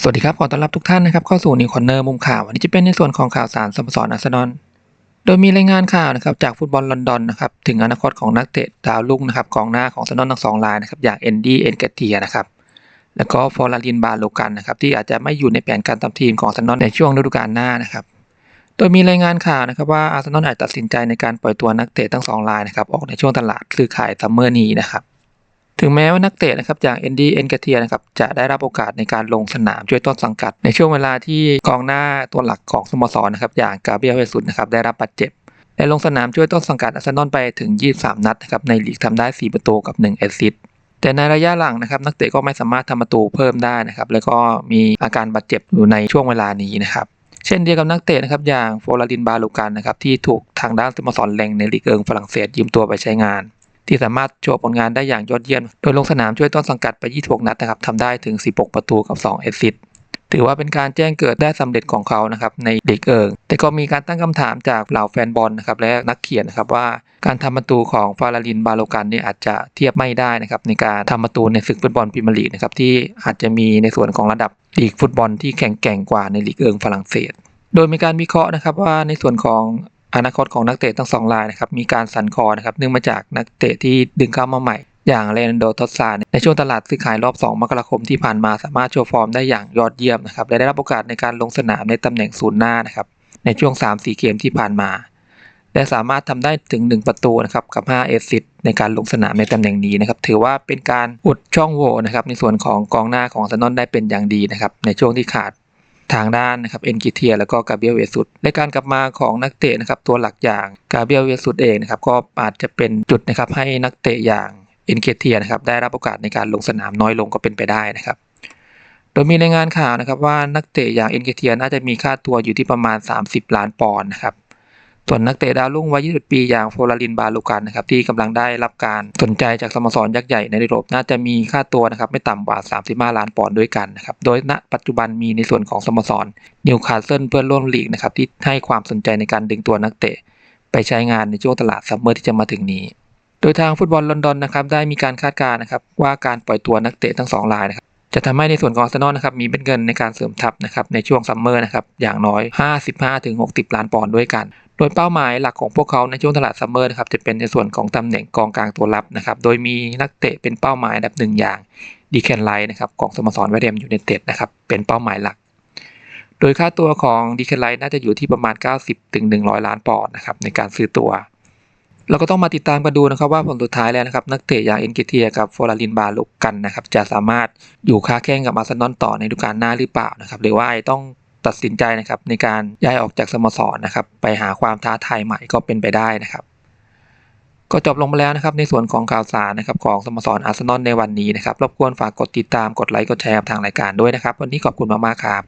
สวัสดีครับ ขอต้อนรับทุกท่านนะครับเข้าสู่นิวคอนเนอร์มุมข่าว วันนี้จะเป็นในส่วนของข่าวสารสโมสรอาร์เซนอลโดยมีรายงานข่าวนะครับจากฟุตบอลลอนดอนนะครับถึงอนาคตของนักเตะดาวรุ่งนะครับกองหน้าของอาร์เซนอลทั้งสองรายนะครับอย่างเอนดี้เอนเกเทียนะครับแล้วก็ฟอร์ลารินบาโลกันนะครับที่อาจจะไม่อยู่ในแผนการทำทีมของอาร์เซนอลในช่วงฤดูกาลหน้านะครับโดยมีรายงานข่าวนะครับว่าอาร์เซนอลอาจตัดสินใจในการปล่อยตัวนักเตะทั้งสองรายนะครับออกในช่วงตลาดซื้อขายซัมเมอร์นี้นะครับ ถึงแม้ว่านักเตะนะครับอย่างเอนดี้เอนกาเทียนะครับจะได้รับโอกาสในการลงสนามช่วยต้นสังกัด ในช่วงเวลาที่กองหน้าตัวหลักของสโมสรนะครับอย่างกาเบียลเฮซุสนะครับได้รับบาดเจ็บได้ลงสนามช่วยต้นสังกัดอาร์เซนอลไปถึง 23 นัดนะครับในลีกทำได้ 4 ประตูกับ 1 แอสซิสต์แต่ในระยะหลังนะครับนักเตะก็ไม่สามารถทำประตูเพิ่มได้นะครับแล้วก็มีอาการบาดเจ็บอยู่ในช่วงเวลานี้นะครับเช่นเดียวกับนักเตะนะครับอย่างโฟลารินบาลูกันนะครับที่ถูกทางด้านสโมสรแรงในลีกเอิงฝรั่งเศสยืมตัวไปใช้งาน ที่สามารถโชว์ผลงานได้อย่างยอดเยี่ยม โดยลงสนามช่วยต้นสังกัดไป 26 นัดนะครับทำได้ถึง 16 ประตูกับ 2 แอสซิสต์ถือว่าเป็นการแจ้งเกิดได้สำเร็จของเขานะครับในลีกเอิงแต่ก็มีการตั้งคำถามจากเหล่าแฟนบอลนะครับและนักเขียนนะครับว่าการทำประตูของฟาราลินบาโลกันเนี่ยอาจจะเทียบไม่ได้นะครับในการทำประตูในศึกฟุตบอลพรีเมียร์ลีกนะครับที่อาจจะมีในส่วนของระดับลีกฟุตบอลที่แข็งแกร่งกว่าในลีกเอิงฝรั่งเศส โดยมีการวิเคราะห์นะครับว่าในส่วนของ อนาคตของนักเตะทั้งสองรายนะครับมีการสั่นคลอนะครับเนื่องมาจากนักเตะที่ดึงเข้ามาใหม่ อย่างเลนโดทอสซาในช่วงตลาดซื้อขายรอบ 2 มกราคมที่ผ่านมาสามารถโชว์ฟอร์มได้อย่างยอดเยี่ยมนะครับและได้รับโอกาสในการลงสนามในตำแหน่งศูนย์หน้านะครับในช่วง 3-4 เกมที่ผ่านมาและสามารถทำได้ถึง 1 ประตูนะครับกับ 5 เอซิสต์ในการลงสนามในตำแหน่งนี้นะครับถือว่าเป็นการอุดช่องโหว่นะครับในส่วนของกองหน้าของอาร์เซนอลได้เป็นอย่างดีนะครับในช่วงที่ขาด ทางด้านนะครับเอนกิเทียแล้วก็กาเบรียลเวสุดในการกลับมาของนักเตะนะครับตัวหลักอย่างกาเบรียลเวสุดเองนะครับก็อาจจะเป็นจุดนะครับให้นักเตะอย่างเอนเกเทียนะครับได้รับโอกาสในการลงสนามน้อยลงก็เป็นไปได้นะครับ โดยมีรายงานข่าวนะครับว่านักเตะอย่างเอนเกเทียน่าจะมีค่าตัวอยู่ที่ประมาณ 30 ล้านปอนด์นะครับ ส่วนนักเตะดาวรุ่งวัย21ปี อย่างโฟลาริน บาลูกันนะครับที่กำลังได้รับการสนใจจากสโมสรยักษ์ใหญ่ในยุโรปน่าจะมีค่าตัวนะครับไม่ต่ำกว่า 35 ล้านปอนด์ด้วยกันนะครับโดยณปัจจุบันมีในส่วนของสโมสรนิวคาสเซิลเพื่อนร่วมลีกนะครับที่ให้ความสนใจในการดึงตัวนักเตะ ไปใช้งานในช่วงตลาดซัมเมอร์ที่จะมาถึงนี้ โดยทางฟุตบอลลอนดอนนะครับได้มีการคาดการณ์นะครับว่าการปล่อยตัวนักเตะทั้งสองรายนะครับจะทำให้ในส่วนของอาร์เซนอลนะครับมีเป็นเงินในการเสริมทัพนะครับในช่วงซัมเมอร์นะครับอย่างน้อย 55-60 ล้านปอนด์ด้วยกัน โดยเป้าหมายหลักของพวกเขาในช่วงตลาดซัมเมอร์นะครับจะเป็นในส่วนของตำแหน่งกองกลางตัวรับนะครับ โดยมีนักเตะเป็นเป้าหมายอันดับหนึ่งอย่างดีแคนไลท์นะครับของสโมสรเวเดมยูไนเต็ดนะครับเป็นเป้าหมายหลัก โดยค่าตัวของดีแคนไลท์น่าจะอยู่ที่ประมาณ 90ถึง100 ล้านปอนด์นะครับในการซื้อตัว เราก็ต้องมาติดตามกันดูนะครับว่าผลสุดท้ายแล้วนะครับนักเตะอย่างเอ็นเกเทียกับโฟลารินบาลุกกันนะครับจะสามารถอยู่ค้าแข่งกับอาร์เซนอลต่อในฤดูกาลหน้าหรือเปล่านะครับหรือว่าต้อง ตัดสินใจนะครับในการย้ายออกจากสโมสรนะครับ ไปหาความท้าทายใหม่ก็เป็นไปได้นะครับก็จบลงมาแล้วนะครับในส่วนของข่าวสารนะครับของสโมสรอาร์เซนอลในวันนี้นะครับรบกวนฝากกดติดตามกดไลค์กดแชร์ทางรายการด้วยนะครับ วันนี้ขอบคุณมากๆครับ